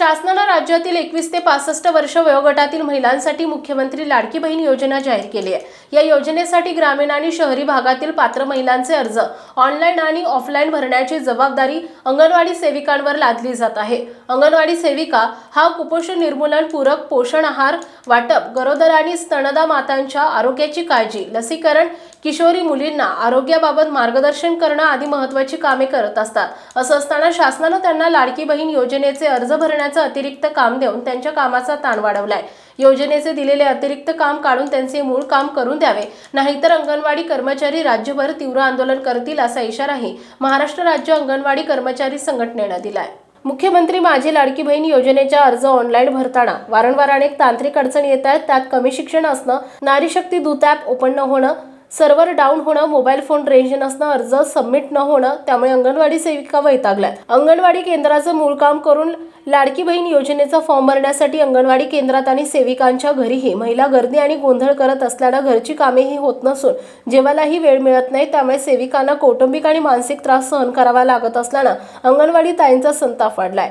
शासनानं राज्यातील एकवीस ते पासष्ट वर्ष वयोगटातील महिलांसाठी मुख्यमंत्री लाडकी बहीण योजना जाहीर केली आहे. या योजनेसाठी ग्रामीण आणि शहरी भागातील पात्र महिलांचे अर्ज ऑनलाईन आणि ऑफलाईन भरण्याची जबाबदारी अंगणवाडी सेविकांवर लादली जात आहे. अंगणवाडी सेविका हा कुपोषण निर्मूलन पूरक पोषण आहार वाटप गरोदर आणि स्तनदा मातांच्या आरोग्याची काळजी लसीकरण किशोरी मुलींना आरोग्याबाबत मार्गदर्शन करणं आदी महत्त्वाची कामे करत असतात. असं असताना शासनानं त्यांना लाडकी बहीण योजनेचे अर्ज भरण्याचं अतिरिक्त काम देऊन त्यांच्या कामाचा ताण वाढवलाय. योजनेचे दिलेले अतिरिक्त काम काढून त्यांचे मूळ काम करून द्यावे. नाहीतर अंगणवाडी कर्मचारी राज्यभर तीव्र आंदोलन करतील असा इशाराही महाराष्ट्र राज्य अंगणवाडी कर्मचारी संघटनेनं दिलाय. मुख्यमंत्री माझी लाडकी बहीण योजनेचा अर्ज ऑनलाईन भरताना वारंवार अनेक तांत्रिक अडचणी येत आहेत. त्यात कमी शिक्षण असणं नारीशक्ती दूत ॲप ओपन न होणं सर्व्हर डाऊन होणं मोबाईल फोन रेंज नसणं अर्ज सबमिट न होणं त्यामुळे अंगणवाडी सेविका वैतागल्यात. अंगणवाडी केंद्राचं मूळ काम करून लाडकी बहीण योजनेचा फॉर्म भरण्यासाठी अंगणवाडी केंद्रात आणि सेविकांच्या घरीही महिला गर्दी आणि गोंधळ करत असल्यानं घरची कामेही होत नसून जेवायलाही वेळ मिळत नाही त्यामुळे सेविकांना कौटुंबिक आणि मानसिक त्रास सहन करावा लागत असल्यानं अंगणवाडी ताईंचा संताप वाढलाय.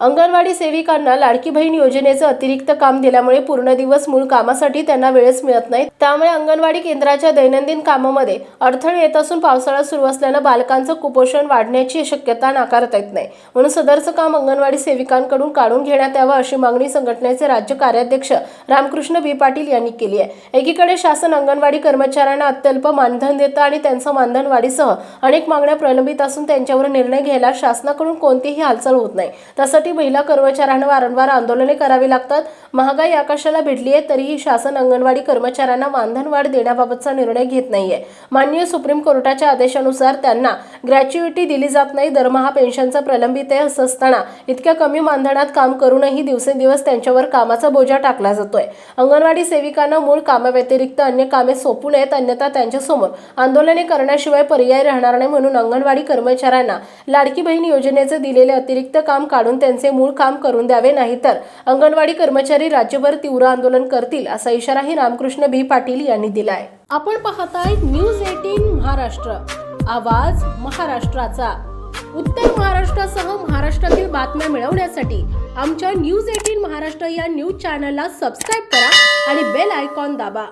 अंगणवाडी सेविकांना लाडकी बहीण योजनेचं अतिरिक्त काम दिल्यामुळे पूर्ण दिवस मूळ कामासाठी त्यांना वेळच मिळत नाही. त्यामुळे अंगणवाडी केंद्राच्या दैनंदिन कामामध्ये अडथळे येत असून पावसाळा सुरू असल्यानं बालकांचं कुपोषण वाढण्याची शक्यता नाकारता येत नाही. म्हणून सदरचं काम अंगणवाडी सेविकांकडून काढून घेण्यात यावं अशी मागणी संघटनेचे राज्य कार्याध्यक्ष रामकृष्ण बी पाटील यांनी केली आहे. एकीकडे शासन अंगणवाडी कर्मचाऱ्यांना अत्यल्प मानधन देतं आणि त्यांचं मानधन वाढीसह अनेक मागण्या प्रलंबित असून त्यांच्यावर निर्णय घ्यायला शासनाकडून कोणतीही हालचाल होत नाही. त्यासाठी महिला कर्मचाऱ्यांना वारंवार आंदोलने करावी लागतात. महागाई आकाशाला भिडली आहे तरीही शासन अंगणवाडी कर्मचाऱ्यांना मानधन वाढ देण्याबाबतचा निर्णय घेत नाहीये. माननीय सुप्रीम कोर्टाच्या आदेशानुसार त्यांना ग्रॅच्युइटी दिली जात नाही. दरमहा पेन्शनचा प्रलंबित आहे असं असताना इतक्या कमी मानधनात काम करूनही दिवसेंदिवस त्यांच्यावर कामाचा बोजा टाकला जातोय. अंगणवाडी सेविकांना मूळ कामाव्यतिरिक्त अन्य कामे सोपू नयेत अन्यथा त्यांच्यासमोर आंदोलने करण्याशिवाय पर्याय राहणार नाही म्हणून अंगणवाडी कर्मचाऱ्यांना लाडकी बहीण योजनेचे दिलेले अतिरिक्त काम काढून त्यांचे मूळ काम करून द्यावे नाहीतर अंगणवाडी कर्मचारी राज्यभर तीव्र आंदोलन करतील असा इशाराही रामकृष्ण बी. पाटील यांनी दिलाय. आपण पाहताय न्यूज एटीन महाराष्ट्र. आवाज महाराष्ट्राचा. उत्तर महाराष्ट्रासह महाराष्ट्रातील बातम्या मिळवण्यासाठी आमच्या न्यूज एटीन महाराष्ट्र या न्यूज चॅनलला सबस्क्राईब करा आणि बेल आयकॉन दाबा.